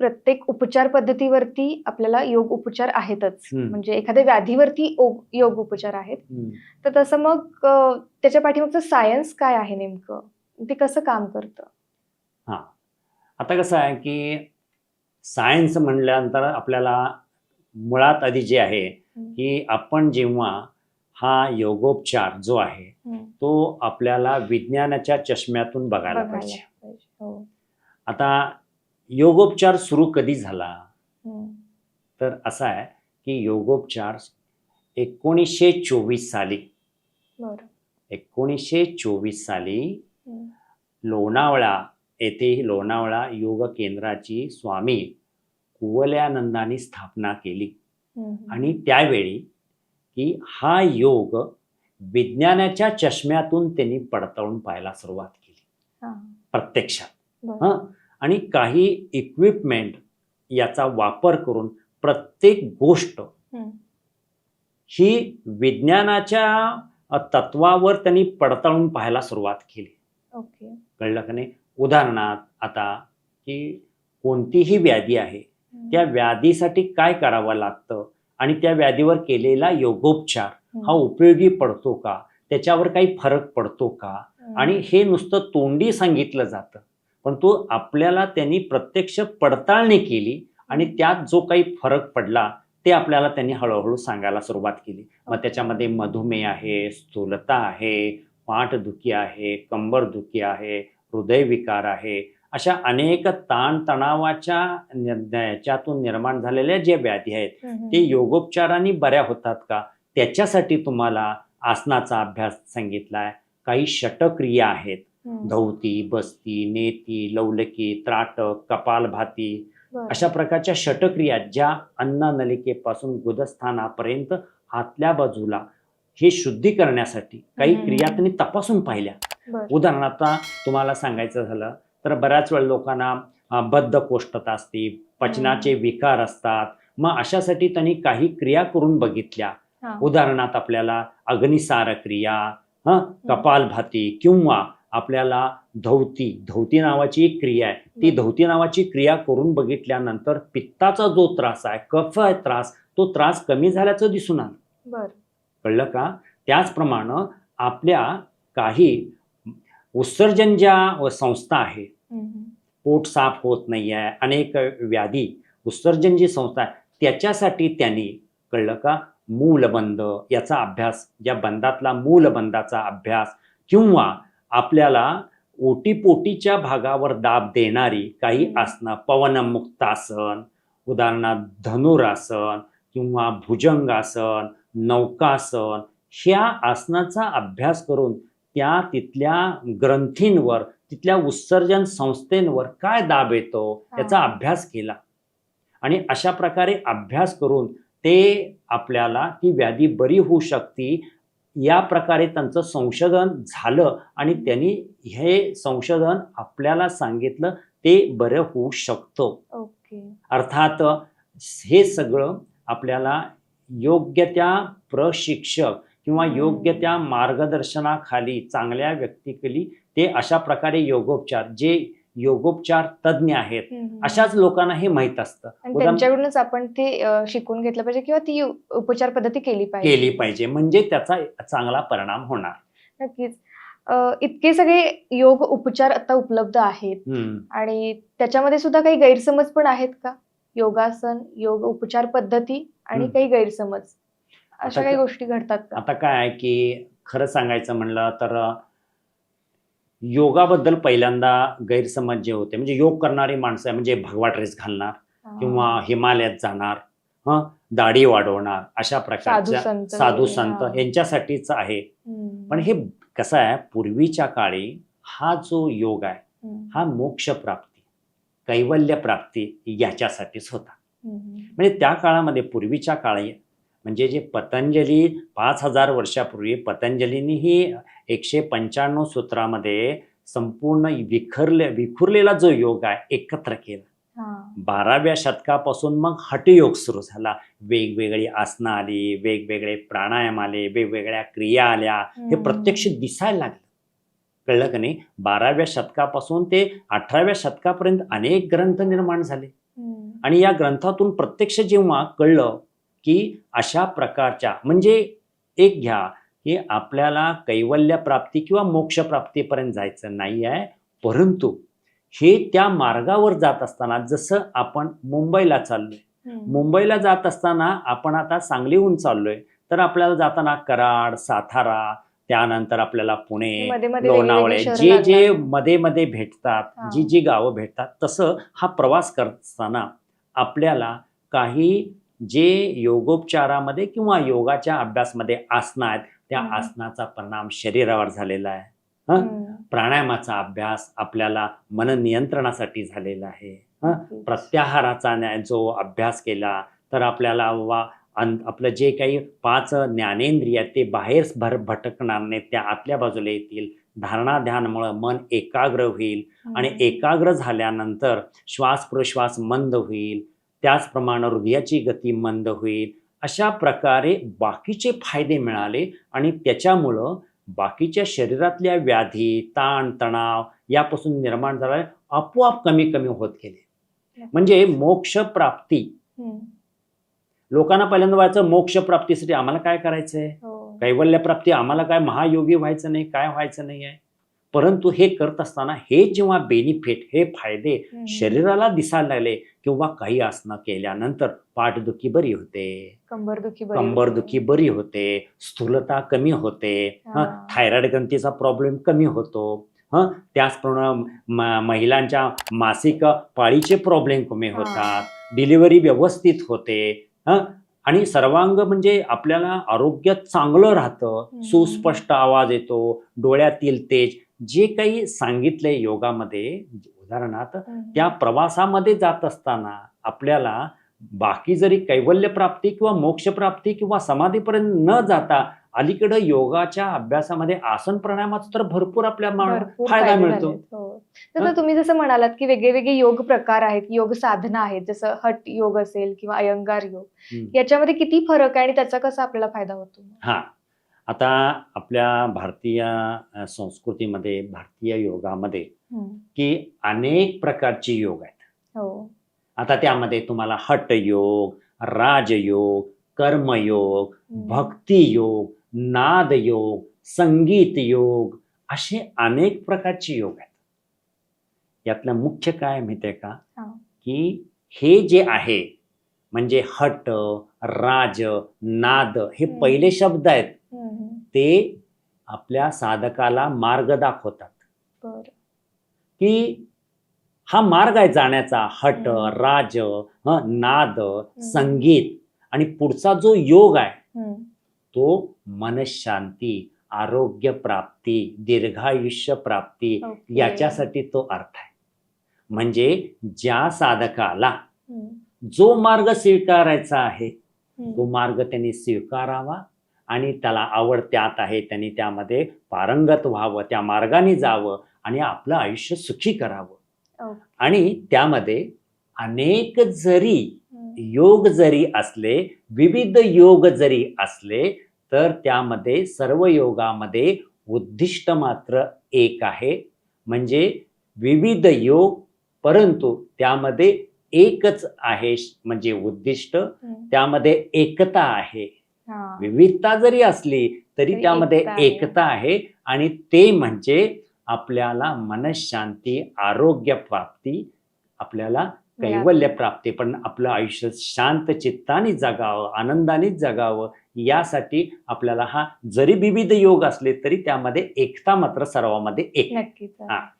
प्रत्येक उपचार पद्धतीवरती आपल्याला योग उपचार आहेतच. म्हणजे एखाद्या व्याधीवरती योग उपचार आहेत. तर तसं मग त्याच्या पाठीमागचं सायन्स काय आहे नेमकं ते कसं काम करतं हा आता कसं आहे की सायन्स म्हणल्यानंतर आपल्याला मुळात आधी जे आहे. की आपण जेव्हा हा योगोपचार जो आहे. तो आपल्याला विज्ञानाच्या चष्म्यातून बघायला पाहिजे. हो. आता योगोपचार सुरू कधी झाला हम्म. तर असा आहे की योगोपचार एकोणीसशे चोवीस साली एकोणीसशे चोवीस साली हम्म. लोणावळा येथे लोणावळा योग केंद्राची स्वामी कुवलयानंदांनी स्थापना केली. आणि त्यावेळी की हा योग विज्ञानाच्या चष्म्यातून त्यांनी पडताळून पाहायला सुरुवात केली हा. प्रत्यक्षात. हं आणि काही इक्विपमेंट याचा वापर करून प्रत्येक गोष्ट. ही. विज्ञानाच्या तत्वावर त्यांनी पडताळून पाहायला सुरुवात केली. कळलं का नाही? उदाहरणार्थ आता की कोणतीही व्याधी आहे. त्या व्याधीसाठी काय करावं लागतं आणि त्या व्याधीवर केलेला योगोपचार हा. उपयोगी पडतो का? त्याच्यावर काही फरक पडतो का. आणि हे नुसतं तोंडी सांगितलं जातं. पण तो आपल्याला त्यांनी प्रत्यक्ष पडताळणी केली आणि त्यात जो काही फरक पडला ते आपल्याला त्यांनी हळूहळू सांगायला सुरुवात केली. मग त्याच्यामध्ये मधुमेह आहे स्थूलता आहे पाठदुखी आहे कंबरदुखी आहे हृदयविकार आहे अशा अनेक ताणतणावाच्या याच्यातून निर्माण झालेल्या ज्या व्याधी आहेत. ते योगोपचाराने बऱ्या होतात का? त्याच्यासाठी तुम्हाला आसनाचा अभ्यास सांगितलाय. काही षटक्रिया आहेत. धवती बस्ती नेती लवलकी त्राटक कपालभाती. अशा प्रकारच्या षटक्रिया ज्या अन्न नलिकेपासून गुदस्थानापर्यंत आतल्या बाजूला हे शुद्धी करण्यासाठी काही. क्रिया त्यांनी तपासून पाहिल्या. उदाहरणार्थ तुम्हाला सांगायचं झालं तर बऱ्याच वेळ लोकांना अं, बद्धकोष्ठता असते पचनाचे विकार असतात मग अशासाठी त्यांनी काही क्रिया करून बघितल्या. उदाहरणार्थ आपल्याला अग्निसार क्रिया हं कपालभाती किंवा आपल्याला धवती धवती नावाची एक क्रिया आहे ती. धवती नावाची क्रिया करून बघितल्यानंतर पित्ताचा जो त्रास आहे कफ आहे त्रास तो त्रास कमी झाल्याचं दिसून आलं बरं. कळलं का त्याचप्रमाणे आपल्या काही उत्सर्जन ज्या संस्था आहे. पोट साफ होत नाही आहे अनेक व्याधी उत्सर्जन जी संस्था आहे त्याच्यासाठी त्यांनी कळलं का मूलबंध याचा अभ्यास ज्या बंदातला मूलबंधाचा अभ्यास किंवा आपल्याला ओटीपोटीच्या भागावर दाब देणारी काही. आसनं पवनमुक्तासन उदाहरणार्थ धनुरासन किंवा भुजंगासन नौकासन ह्या आसनाचा अभ्यास करून त्या तिथल्या ग्रंथींवर तिथल्या उत्सर्जन संस्थेंवर काय दाब येतो याचा. अभ्यास केला आणि अशा प्रकारे अभ्यास करून ते आपल्याला ती व्याधी बरी होऊ शकते या प्रकारे त्यांचं संशोधन झालं आणि त्यांनी हे संशोधन आपल्याला सांगितलं ते बरं होऊ शकतं ओके अर्थात हे सगळं आपल्याला योग्य त्या प्रशिक्षक किंवा. योग्य त्या मार्गदर्शनाखाली चांगल्या व्यक्तीखाली ते अशा प्रकारे योगोपचार जे योगोपचार तज्ज्ञ आहेत. अशाच लोकांना हे माहीत असतं. त्यांच्याकडूनच आपण ते शिकून घेतलं पाहिजे किंवा ती उपचार पद्धती केली पाहिजे. केली पाहिजे. म्हणजे त्याचा चांगला परिणाम होणार. नक्कीच. इतके सगळे योग उपचार आता उपलब्ध आहेत. आणि त्याच्यामध्ये सुद्धा काही गैरसमज पण आहेत का? योगासन योग उपचार पद्धती आणि. काही गैरसमज. अशा काही गोष्टी घडतात आता काय आहे की खरं सांगायचं म्हणलं तर योगाबद्दल पहिल्यांदा गैरसमज जे होते म्हणजे योग करणारी माणसं आहे म्हणजे भगवा ड्रेस घालणार हा. किंवा हिमालयात जाणार हं दाढी वाढवणार अशा प्रकारच्या साधू संत हा. यांच्यासाठीच आहे. पण हे कसं आहे पूर्वीच्या काळी हा जो योग आहे. हा मोक्ष प्राप्ती कैवल्य प्राप्ती याच्यासाठीच होता. म्हणजे त्या काळामध्ये पूर्वीच्या काळी म्हणजे जे पतंजली पाच हजार वर्षापूर्वी पतंजलींनीही एकशे पंच्याण्णव सूत्रामध्ये संपूर्ण विखरले विखुरलेला जो योग आहे एकत्र केला. बाराव्या शतकापासून मग हठयोग सुरू झाला वेगवेगळी आसनं आली वेगवेगळे प्राणायाम आले वेगवेगळ्या क्रिया आल्या हे. प्रत्यक्ष दिसायला लागलं कळलं का नाही बाराव्या शतकापासून ते अठराव्या शतकापर्यंत अनेक ग्रंथ निर्माण झाले. आणि या ग्रंथातून प्रत्यक्ष जेव्हा कळलं की अशा प्रकारच्या म्हणजे एक घ्या की आपल्याला कैवल्य प्राप्ती किंवा मोक्ष प्राप्तीपर्यंत जायचं नाही आहे परंतु हे त्या मार्गावर जात असताना जसं आपण मुंबईला चाललोय. मुंबईला जात असताना आपण आता सांगलीहून चाललोय तर आपल्याला जाताना कराड सातारा त्यानंतर आपल्याला पुणे लोणावळे जे जे. मध्ये मध्ये भेटतात. जी जी गावं भेटतात तसं हा प्रवास करत असताना आपल्याला काही जे योगोपचारामध्ये किंवा योगाच्या अभ्यासमध्ये आसनं आहेत त्या. आसनाचा परिणाम शरीरावर झालेला आहे. हं? प्राणायामाचा अभ्यास आपल्याला मन नियंत्रणासाठी झालेला आहे. हं? प्रत्याहाराचा जो अभ्यास केला तर आपल्याला वा आपलं जे काही पाच ज्ञानेंद्रिय आहेत ते बाहेर भर भटकणार नाहीत. त्या आतल्या बाजूला येतील. धारणा ध्यानमुळं मन एकाग्र होईल. आणि हम्म. एकाग्र झाल्यानंतर श्वास प्रश्वास मंद होईल. त्याचप्रमाणे हृदयाची गती मंद होईल. अशा प्रकारे बाकीचे फायदे मिळाले आणि त्याच्यामुळं बाकीच्या शरीरातल्या व्याधी ताण तणाव यापासून निर्माण झालेले आपोआप कमी कमी होत गेले. म्हणजे मोक्ष प्राप्ती. लोकांना पहिल्यांदा व्हायचं मोक्ष प्राप्तीसाठी आम्हाला काय करायचंय? हो. कैवल्य प्राप्ती आम्हाला काय महायोगी व्हायचं नाही काय व्हायचं नाही आहे परंतु हे करत असताना हे जेव्हा बेनिफिट हे फायदे. शरीराला दिसायला लागले किंवा काही आसनं केल्यानंतर पाठदुखी बरी होते कंबरदुखी बरी कंबर होते. दुखी बरी होते स्थूलता कमी होते थायरॉइड ग्रंथीचा प्रॉब्लेम कमी होतो हं त्याचप्रमाणे महिलांच्या मासिक पाळीचे प्रॉब्लेम कमी. होतात डिलिव्हरी व्यवस्थित होते हं आणि सर्वांग म्हणजे आपल्याला आरोग्य चांगलं राहतं. सुस्पष्ट आवाज येतो डोळ्यातील तेज जे काही सांगितले योगामध्ये उदाहरणार्थ. त्या प्रवासामध्ये जात असताना आपल्याला बाकी जरी कैवल्य प्राप्ती किंवा मोक्ष प्राप्ती किंवा समाधीपर्यंत न जाता अलीकडं योगाच्या अभ्यासामध्ये आसन प्राणायामाचा तर भरपूर आपल्या फायदा मिळतो झालेत. हो. तुम्ही जसं म्हणालात की वेगळे वेगळे योग प्रकार आहेत योग साधना आहेत जसं हट योग असेल किंवा अयंगार योग. याच्यामध्ये किती फरक आहे आणि त्याचा कसा आपल्याला फायदा होतो हा आता आपल्या भारतीय संस्कृतीमध्ये भारतीय योगामध्ये. की अनेक प्रकारचे योग आहेत हो आता त्यामध्ये तुम्हाला हट योग राजयोग कर्मयोग हम्म. भक्ती योग नाद योग संगीत योग असे अनेक प्रकारचे योग आहेत यातलं मुख्य काय माहितीये का. की हे जे आहे म्हणजे हट राज नाद हे. पहिले शब्द आहेत. ते आपल्या साधकाला मार्ग दाखवतात की हा मार्ग आहे जाण्याचा हट. राज नाद संगीत आणि पुढचा जो योग आहे. तो मनशांती आरोग्य प्राप्ती दीर्घायुष्य प्राप्ती. याच्यासाठी तो अर्थ आहे म्हणजे ज्या साधकाला. जो मार्ग स्वीकारायचा आहे. तो मार्ग त्यांनी स्वीकारावा आणि त्याला आवड त्यात आहे त्यांनी त्यामध्ये पारंगत व्हावं त्या मार्गाने जावं आणि आपलं आयुष्य सुखी करावं. आणि त्यामध्ये अनेक जरी. योग जरी असले विविध योग जरी असले तर त्यामध्ये सर्व योगामध्ये उद्दिष्ट मात्र एक आहे म्हणजे विविध योग परंतु त्यामध्ये एकच आहे म्हणजे उद्दिष्ट. त्यामध्ये एकता आहे. विविधता जरी असली तरी त्यामध्ये एकता आहे. आणि ते म्हणजे आपल्याला मनशांती आरोग्य प्राप्ती आपल्याला कैवल्य प्राप्ती. पण आपलं आयुष्य शांत चित्ताने जगावं आनंदाने जगावं यासाठी आपल्याला हा जरी विविध योग असले तरी त्यामध्ये एकता मात्र सर्वांमध्ये एक. नक्कीच. हा.